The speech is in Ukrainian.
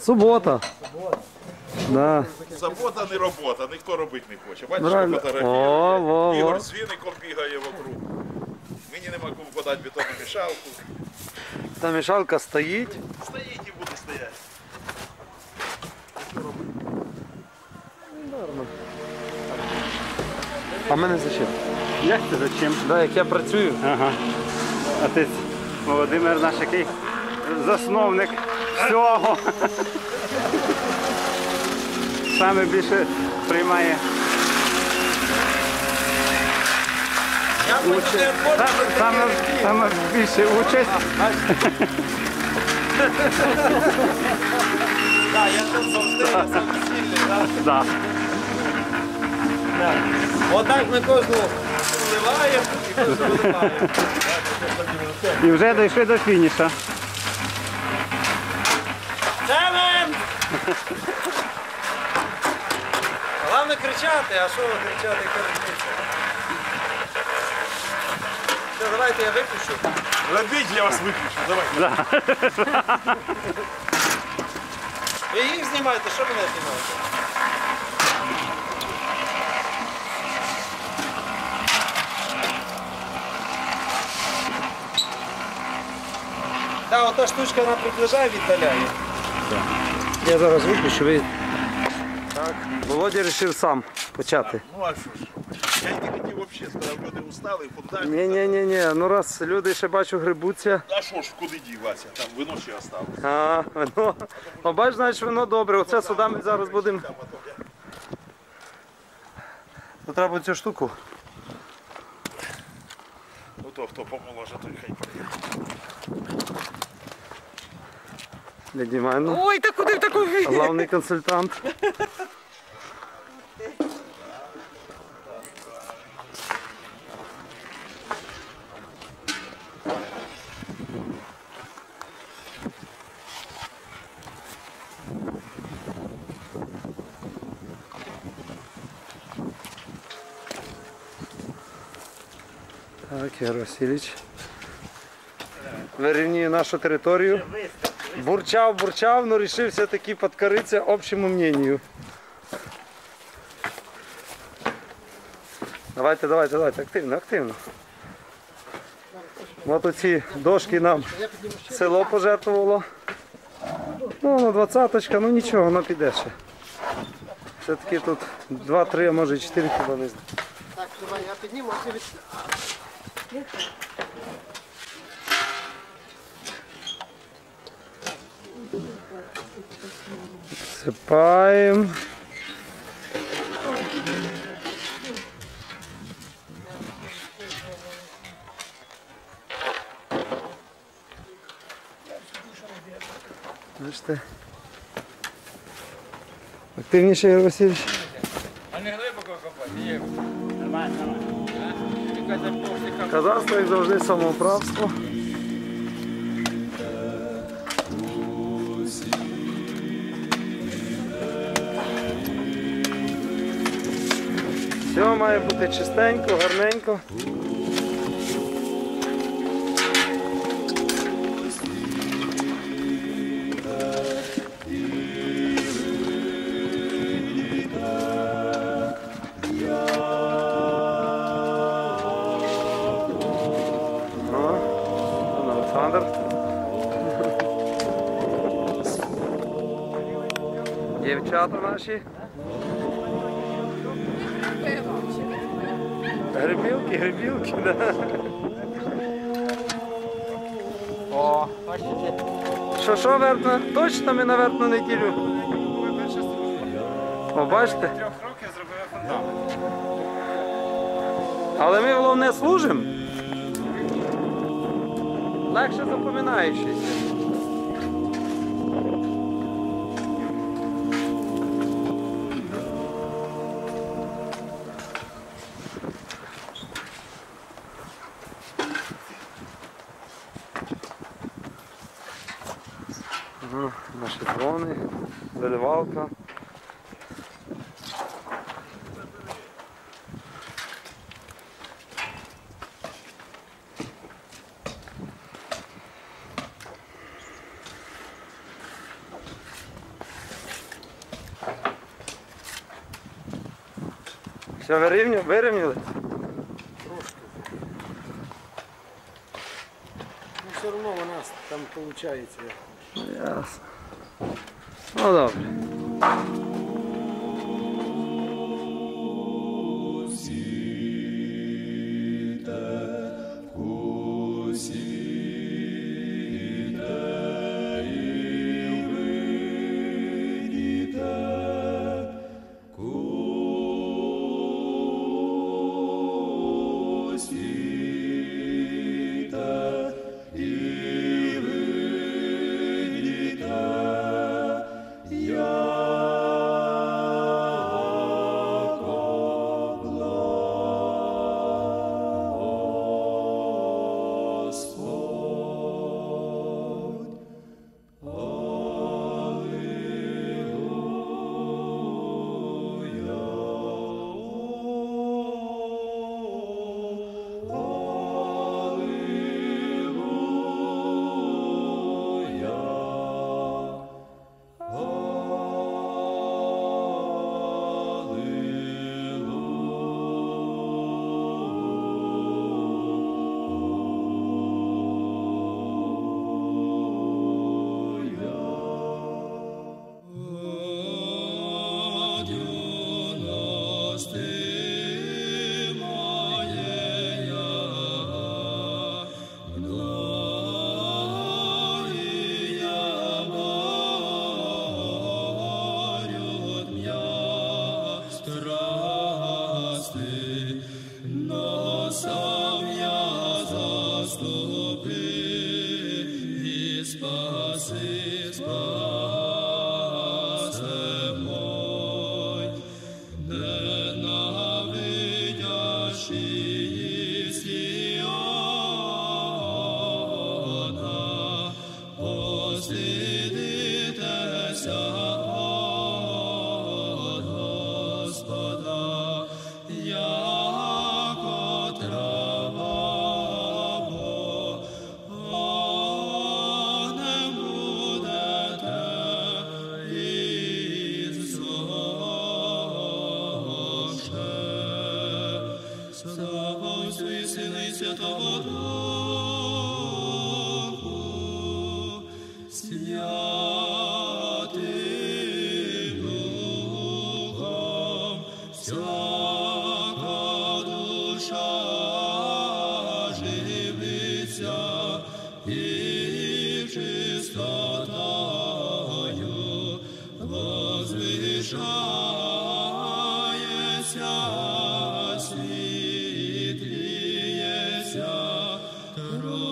Субота. Да. Забота не робота, ніхто робити не хоче. Бачиш, Правильно. О, во. Ігор з віником бігає вокруг. Мені нема кому подати бетонну мішалку. Та мішалка стоїть. Стоїть і буде стояти. А мене зачем? Як це зачем? Да, як я працюю. Ага. Отець Володимир наш який засновник всього. Саме більше приймає. участь. Саме, саме більше участь. Так, я тут завжди самостійний, так? Отак ми кожну вливаємо і кожну виливаємо. І вже дійшли до фініша. Головне кричати, а що ви кричати, яка? Все, давайте я виключу. Робіть, я вас виключу. Давай. Ви їх знімаєте, що мене знімаєте? Так, ота штучка вона приближає, віддаляє. Я зараз виключу. Ви... Так. Володя вирішив сам почати. Ну а що ж? Я тільки хотів взагалі сказав, люди устали, фундамент. Ні, ні, ні, ні. Ну раз люди ще бачу грибуться. А що ж, куди діватися? Там вино ще осталось. А, вино. О, бач, значить, воно добре. Оце сюди ми зараз будемо. То треба цю штуку. Ну то хто помоложе, той хай прийде. Піднімаємо. ну. Ой, та куди в таку Главний консультант. Так, Ігор Васильович. Вирівнює нашу територію. Бурчав, бурчав, но решив все-таки подкориться общему мнению. Давайте, давайте, давайте, активно, активно. От оці дошки нам село пожертвувало. Ну, на двадцяточка, ну нічого, воно піде ще. Все-таки тут 2-3, а може 4 хіба не знаю. Так, давай, я підніму, а ти від... Сипаємо. Бачите. Активніше, Ігор Васильович. А не глибоко копати, ні. Якась повстика. Казахство, як завжди, самоуправство. Все має бути чистенько, гарненько. О, он Олександр. Дівчата наші. Грибілки, грибілки, да. О, бачите. Що, що, верно? Точно ми на верхну неділю. О, бачите? Трьох років зробили фундамент. Але ми головне служимо. Легше запоминаючись. Наші дрони, заливалка. Все, вирівню, вирівняли? Трошки. Ну все одно у нас там виходить. No jasne. No dobrze. Espa, Espa. Ясно. Ну і Святого свет. Doctor.